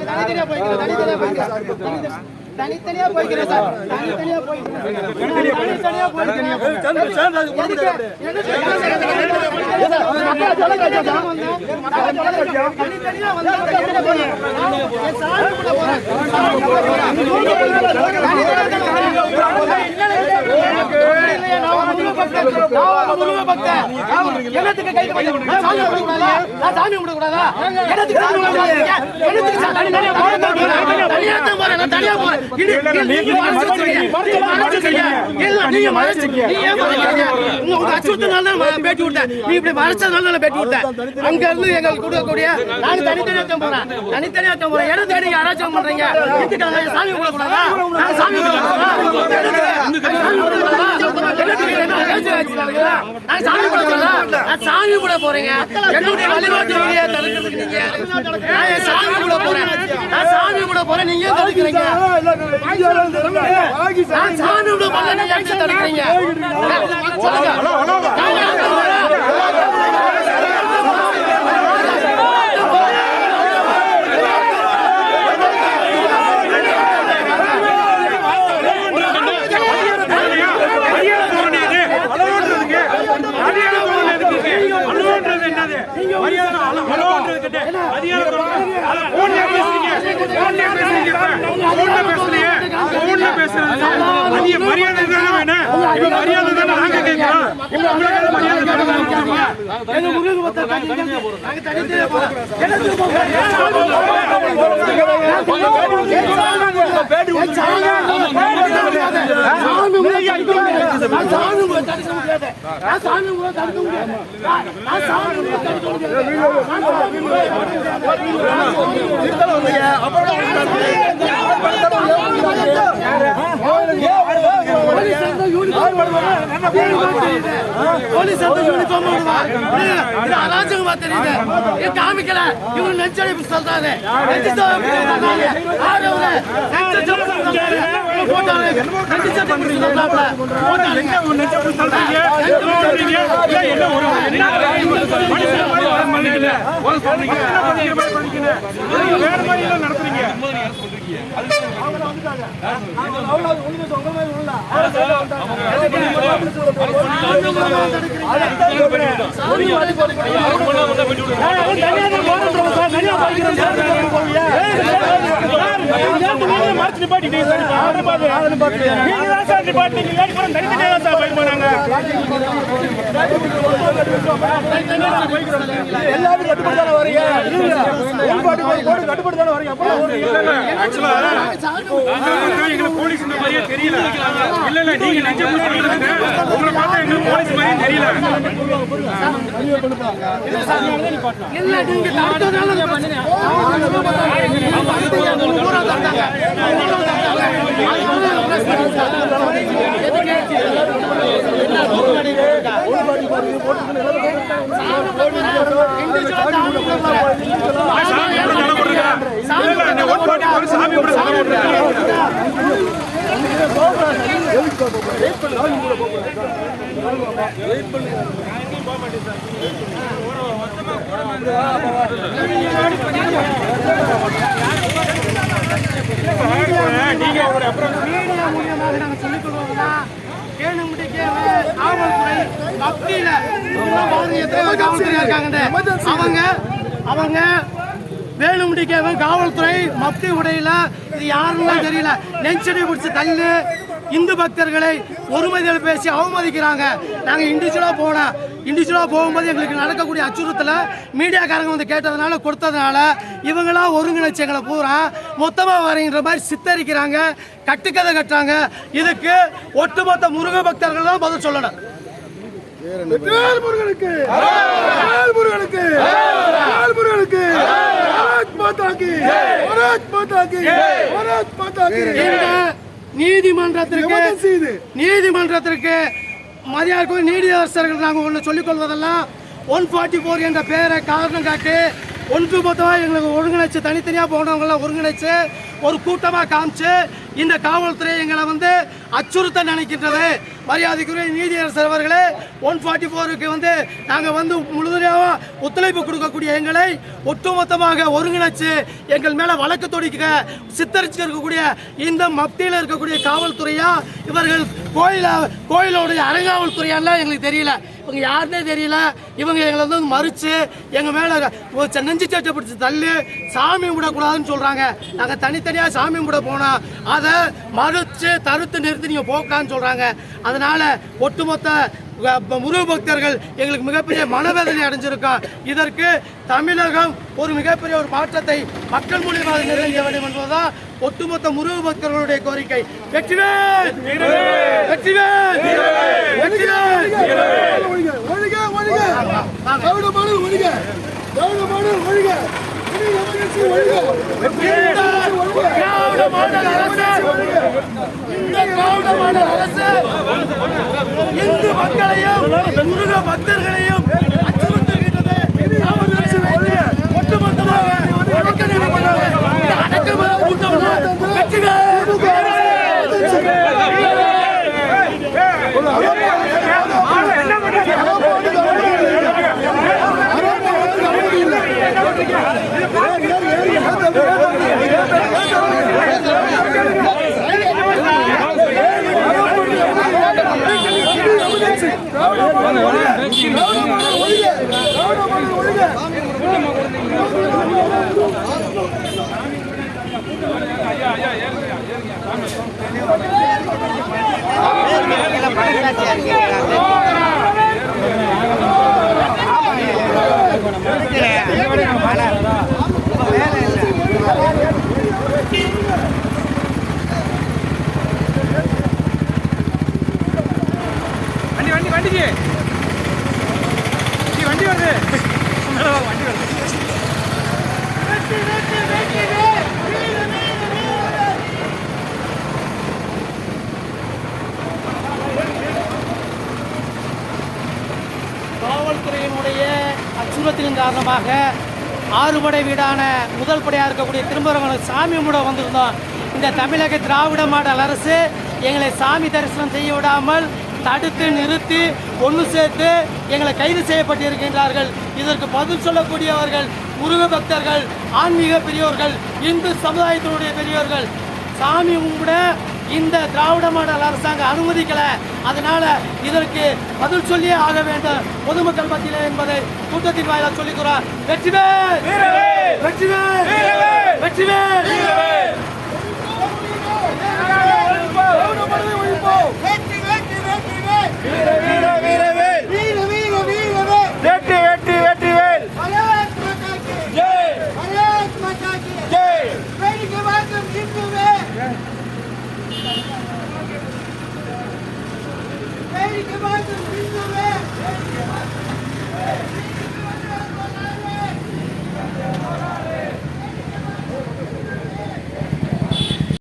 தனித்தனியா போய்க்கிறோம் தனித்தனியா தனித்தனியா போய்க்கிறேன் சார் தனித்தனியா போய்க்கிறேன் என்னத்துக்கு சாமி கும்பிடக்கூடாதா நான் சாமி கும்பிடக்கூடாதா என்னத்துக்கு சாமி என்னத்துக்கு சாமி தனியா போறேன் தனியா தான் போறேன் நான் தனியா போறேன் நீங்க மறைச்சிருக்கீங்க நீங்க மறைச்சிருக்கீங்க நீ ஏன் மறைக்கிறீங்க உங்க அச்சுறுத்தனால தான் பேட்டி விட்டேன் நீ இப்படி மறைச்சதுனால நான் பேட்டி விட்டேன் அங்க இருந்து எங்களுக்கு கொடுக்கக்கூடிய நான் தனித்தனியா தான் போறேன் தனித்தனியா தான் போறேன் இடம் தேடி யாராச்சும் பண்றீங்க சாமி கும்பிடக்கூடாதா நான் சாமி கும்பிடக்கூடாதா சாமி கூட எதுக்கு? சாமி என்னுடைய வழிபாட்டு வழியை தடுக்கிறதுக்கு நீங்க நான் சாமி கூட போறேன். நான் சாமி போறேன். நீங்க தடுக்கிறீங்க நான் சாமி கூட போறேன். நீங்க தடுக்கிறீங்க மரியாதை தானே வேணும் இப்ப மரியாதை தானே நாங்க கேட்கிறோம் இப்ப உங்களுக்கு மரியாதை தானே எங்க முருகன் பக்தர் நாங்க தனித்தனியா போறோம் எனக்கு போங்க போலீஸ் அந்த யூனிஃபார்ம் இது அராஜகமா தெரியுது. காமிக்கல. இவங்க சொல்றாங்க நெஞ்சு நடத்துறீங்க? மாற்றி பாட்டி போட்டாங்க எல்லாரும் கட்டுப்பட்டு தானே வரீங்க உள்பாட்டு போய் கட்டுப்பட்டு தானே வரீங்க ஆக்சுவலா தெரியல இல்ல இல்ல நீங்க நெஞ்ச முடிச்சுட்டு உங்களை பார்த்தா எங்க போலீஸ் மாதிரி தெரியல இல்ல நீங்க தடுத்ததுனால பூரா தடுத்தாங்க சாமி போட்டு சாமி கூட நீங்க அப்புறம் மீடியா மூலியமாக நாங்க சொல்லிக் காவல்துறை எத்தனை அவங்க அவங்க வேலுமுடிக்கவன் காவல்துறை மப்தி உடையில இது யாருன்னு தெரியல. நெஞ்சடி பிடிச்சி தள்ளு இந்து பக்தர்களை ஒருமதியில் பேசி அவமதிக்கிறாங்க. நாங்க இண்டிவிஜுவலா போனோம். இண்டிவிஜுவலா போகும்போது எங்களுக்கு நடக்கக்கூடிய அச்சுறுத்தல மீடியாக்காரங்க வந்து கேட்டதுனால கொடுத்ததுனால இவங்களா ஒருங்கிணைச்சு எங்களை பூரா மொத்தமா வரீங்கிற மாதிரி சித்தரிக்கிறாங்க கட்டுக்கதை கட்டுறாங்க. இதுக்கு ஒட்டுமொத்த முருக பக்தர்கள் தான் பதில் சொல்லணும். முருகனுக்கு. முருகனுக்கு. முருகனுக்கு. மாதா கி பாரத் மாதா கி பாரத் மாதா கி இந்த நீதிமன்றத்திற்கு நீதிமன்றத்திற்கு மதியாருக்கு நீதியரசர்கள் நாங்கள் ஒன்று சொல்லிக் கொள்வதெல்லாம் ஒன் ஃபார்ட்டி ஃபோர் என்ற பெயரை காரணம் காட்டி ஒன்று மொத்தமாக எங்களுக்கு ஒருங்கிணைச்சு தனித்தனியாக போனவங்களாம் ஒருங்கிணைச்சு ஒரு கூட்டமாக காமிச்சு இந்த காவல்துறை எங்களை வந்து அச்சுறுத்த நினைக்கின்றது. மரியாதைக்குரிய நீதியரசர் அவர்களே ஒன் ஃபார்ட்டி ஃபோருக்கு வந்து நாங்கள் வந்து முழுமையாக ஒத்துழைப்பு கொடுக்கக்கூடிய எங்களை ஒட்டுமொத்தமாக ஒருங்கிணைச்சு எங்கள் மேலே வழக்கு தொடிக்க சித்தரிச்சு இருக்கக்கூடிய இந்த மத்தியில் இருக்கக்கூடிய காவல்துறையா இவர்கள் கோயில கோயிலோடைய அறங்காவல்துறையாலாம் எங்களுக்கு தெரியல. இவங்க யாருன்னே தெரியல. இவங்க எங்களை வந்து மறுச்சு எங்கள் மேலே நெஞ்சு சேட்டை பிடிச்சி தள்ளு சாமி கும்பிடக்கூடாதுன்னு சொல்கிறாங்க நாங்கள் தனித்தனியாக சாமி கும்பிட போனால் அதை மறுத்து தடுத்து நிறுத்தி நீங்கள் போக்கலான்னு சொல்கிறாங்க அதனால் ஒட்டுமொத்த முருக பக்தர்கள் எங்களுக்கு மிகப்பெரிய மனவேதனை அடைஞ்சிருக்கோம் இதற்கு தமிழகம் ஒரு மிகப்பெரிய ஒரு மாற்றத்தை மக்கள் மூலியமாக நிறைவேற்ற வேண்டும் என்பதுதான் ஒட்டுமொத்த முருக பக்தர்களுடைய கோரிக்கை. வெற்றிவேல் வெற்றிவேல் வெற்றிவேல் ஒழிக ஒழிக ஒழிக ஒழிக திராவிட மாடல் அரசு இந்த திராவிட மாடல் அரசு இந்து மக்களையும் முருக பக்தர்களையும் வண்டி காரணமாக ஆறுபடை வீடான முதல் படையாக இருக்கக்கூடிய திரும்பரவங்களுக்கு சாமி கும்பிட வந்திருந்தோம். இந்த தமிழக திராவிட மாடல் அரசு எங்களை சாமி தரிசனம் செய்ய விடாமல் தடுத்து நிறுத்தி ஒன்று சேர்த்து எங்களை கைது செய்யப்பட்டிருக்கின்றார்கள். இதற்கு பதில் சொல்லக்கூடியவர்கள் முருக பக்தர்கள் ஆன்மீக பெரியோர்கள் இந்து சமுதாயத்தினுடைய பெரியோர்கள். சாமி கும்பிட இந்த திராவிட மாடல் அரசாங்கம் அனுமதிக்கல. அதனால இதற்கு பதில் சொல்லியே ஆக வேண்டும். பொதுமக்கள் மத்தியில் என்பதை கூட்டத்தின் வாயிலாக சொல்லிக்கிறோம் வெற்றிவேல் வெற்றிவேல் வெற்றிவேல் வெற்றி Heilige Mann, du bist so wert!